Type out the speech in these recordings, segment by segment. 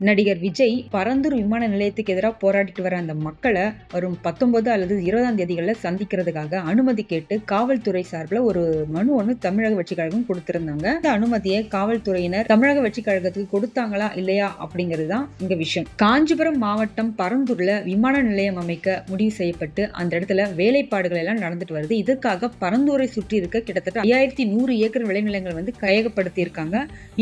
நடிகர் விஜய் பரந்தூர் விமான நிலையத்துக்கு எதிராக போராடிட்டு வர அந்த மக்களை வரும் பத்தொன்பது அல்லது இருபதாம் தேதிகளில் சந்திக்கிறதுக்காக அனுமதி கேட்டு காவல்துறை சார்பில் ஒரு மனு ஒன்று தமிழக வெற்றி கழகம் கொடுத்திருந்தாங்க. இந்த அனுமதியை காவல்துறையினர் தமிழக வெற்றி கழகத்துக்கு கொடுத்தாங்களா இல்லையா அப்படிங்கிறது தான் இங்க விஷயம். காஞ்சிபுரம் மாவட்டம் பரந்தூர்ல விமான நிலையம் அமைக்க முடிவு செய்யப்பட்டு அந்த இடத்துல வேலைப்பாடுகள் எல்லாம் நடந்துட்டு வருது. இதற்காக பரந்தூரை சுற்றி இருக்க கிட்டத்தட்ட ஐயாயிரத்தி நூறு ஏக்கர் விளைநிலங்கள் வந்து கையகப்படுத்தி இருக்காங்க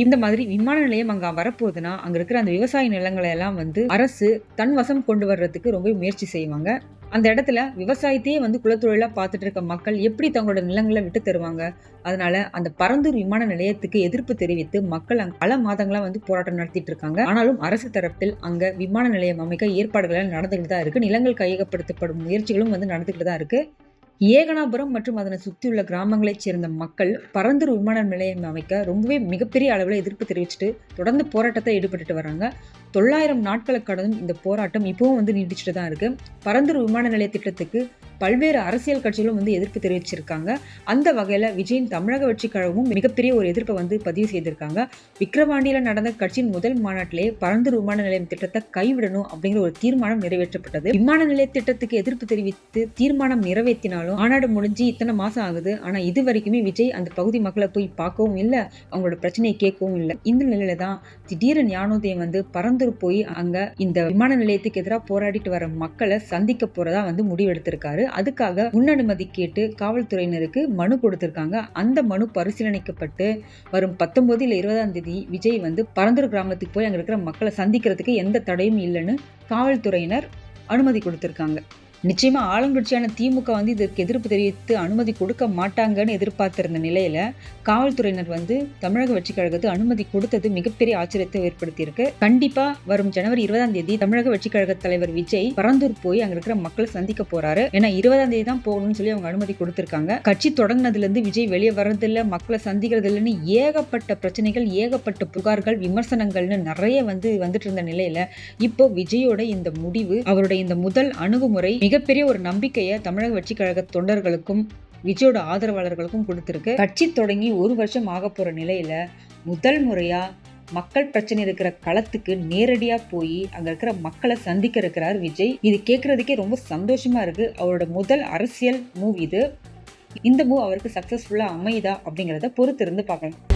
இந்த மாதிரி விமான நிலையம் அங்க வரப்போகுதுன்னா அங்க இருக்கிற அந்த விவசாய விவசாய நிலங்களை எல்லாம் வந்து அரசு தன் வசம் கொண்டு வர்றதுக்கு ரொம்ப முயற்சி செய்வாங்க. அந்த இடத்துல விவசாயத்தையே வந்து குலத்தொழிலாக பார்த்துட்டு இருக்க மக்கள் எப்படி தங்களோட நிலங்களை விட்டு தருவாங்க? அதனால அந்த பரந்தூர் விமான நிலையத்துக்கு எதிர்ப்பு தெரிவித்து மக்கள் அங்க பல மாதங்களா வந்து போராட்டம் நடத்திட்டு இருக்காங்க. ஆனாலும் அரசு தரப்பில் அங்க விமான நிலையம் அமைக்க ஏற்பாடுகள் நடந்துகிட்டு தான் இருக்கு. நிலங்கள் கையகப்படுத்தப்படும் முயற்சிகளும் வந்து நடந்துகிட்டு தான் இருக்கு. ஏகனாபுரம் மற்றும் அதனை சுற்றியுள்ள கிராமங்களைச் சேர்ந்த மக்கள் பரந்தூர் விமான நிலையம் அமைக்க ரொம்பவே மிகப்பெரிய அளவில் எதிர்ப்பு தெரிவிச்சுட்டு தொடர்ந்து போராட்டத்தை ஈடுபட்டுட்டு வராங்க. தொள்ளாயிரம் நாட்களுக்கு கடந்தும் இந்த போராட்டம் இப்பவும் வந்து நீடிச்சுட்டு தான் இருக்கு. பரந்தூர் விமான நிலைய திட்டத்துக்கு பல்வேறு அரசியல் கட்சிகளும் வந்து எதிர்ப்பு தெரிவிச்சிருக்காங்க. அந்த வகையில் விஜயின் தமிழக வெற்றி கழகமும் மிகப்பெரிய ஒரு எதிர்ப்பை வந்து பதிவு செய்திருக்காங்க. விக்கிரவாண்டியில் நடந்த கட்சியின் முதல் மாநாட்டிலே பரந்து விமான நிலையம் திட்டத்தை கைவிடணும் அப்படிங்கிற ஒரு தீர்மானம் நிறைவேற்றப்பட்டது. விமான நிலைய திட்டத்துக்கு எதிர்ப்பு தெரிவித்து தீர்மானம் நிறைவேற்றினாலும் மாநாடு முடிஞ்சு இத்தனை மாதம் ஆகுது. ஆனால் இது வரைக்குமே விஜய் அந்த பகுதி மக்களை போய் பார்க்கவும் இல்லை. அவங்களோட பிரச்சனையை கேட்கவும் இல்லை. இந்த நிலையில தான் திடீரென ஞானோதயம் வந்து பறந்துரு போய் அங்கே இந்த விமான நிலையத்துக்கு எதிராக போராடிட்டு வர மக்களை சந்திக்க போறதா வந்து முடிவெடுத்திருக்காரு. அதுக்காக முன் அனுமதி கேட்டு காவல்துறையினருக்கு மனு கொடுத்திருக்காங்க. அந்த மனு பரிசீலனைக்கப்பட்டு வரும் பத்தொன்பது இல்லை இருபதாம் தேதி விஜய் வந்து பரந்தூர் கிராமத்துக்கு போய் அங்க இருக்கிற மக்களை சந்திக்கிறதுக்கு எந்த தடையும் இல்லைன்னு காவல்துறையினர் அனுமதி கொடுத்திருக்காங்க. நிச்சயமா ஆளுங்கட்சியான திமுக வந்து இதற்கு எதிர்ப்பு தெரிவித்து அனுமதி கொடுக்க மாட்டாங்கன்னு எதிர்பார்த்திருந்த நிலையில் காவல்துறையினர் வந்து தமிழக வெற்றி கழகத்துக்கு அனுமதி கொடுத்தது மிகப்பெரிய ஆச்சரியத்தை ஏற்படுத்தியிருக்கு. கண்டிப்பாக வரும் ஜனவரி இருபதாம் தேதி தமிழக வெற்றி கழக தலைவர் விஜய் பரந்தூர் போய் அங்கே இருக்கிற மக்களை சந்திக்க போறாரு. ஏன்னா இருபதாம் தேதி தான் போகணும்னு சொல்லி அவங்க அனுமதி கொடுத்திருக்காங்க. கட்சி தொடங்கினதுலேருந்து விஜய் வெளியே வர்றதில்ல மக்களை சந்திக்கிறது இல்லைன்னு ஏகப்பட்ட பிரச்சனைகள் ஏகப்பட்ட புகார்கள் விமர்சனங்கள்னு நிறைய வந்து வந்துட்டு இருந்த நிலையில இப்போ விஜயோட இந்த முடிவு அவருடைய இந்த முதல் அணுகுமுறை மிகப்பெரிய ஒரு நம்பிக்கையை தமிழக வெற்றி கழக தொண்டர்களுக்கும் விஜயோட ஆதரவாளர்களுக்கும் கொடுத்துருக்கு. கட்சி தொடங்கி ஒரு வருஷம் ஆக போகிற நிலையில முதல் முறையா மக்கள் பிரச்சனை இருக்கிற களத்துக்கு நேரடியாக போய் அங்க இருக்கிற மக்களை சந்திக்க இருக்கிறார் விஜய். இது கேட்கறதுக்கே ரொம்ப சந்தோஷமா இருக்கு. அவரோட முதல் அரசியல் மூவ் இது. இந்த மூவ் அவருக்கு சக்ஸஸ்ஃபுல்லாக அமையுதா அப்படிங்கிறத பொறுத்திருந்து பார்க்கலாம்.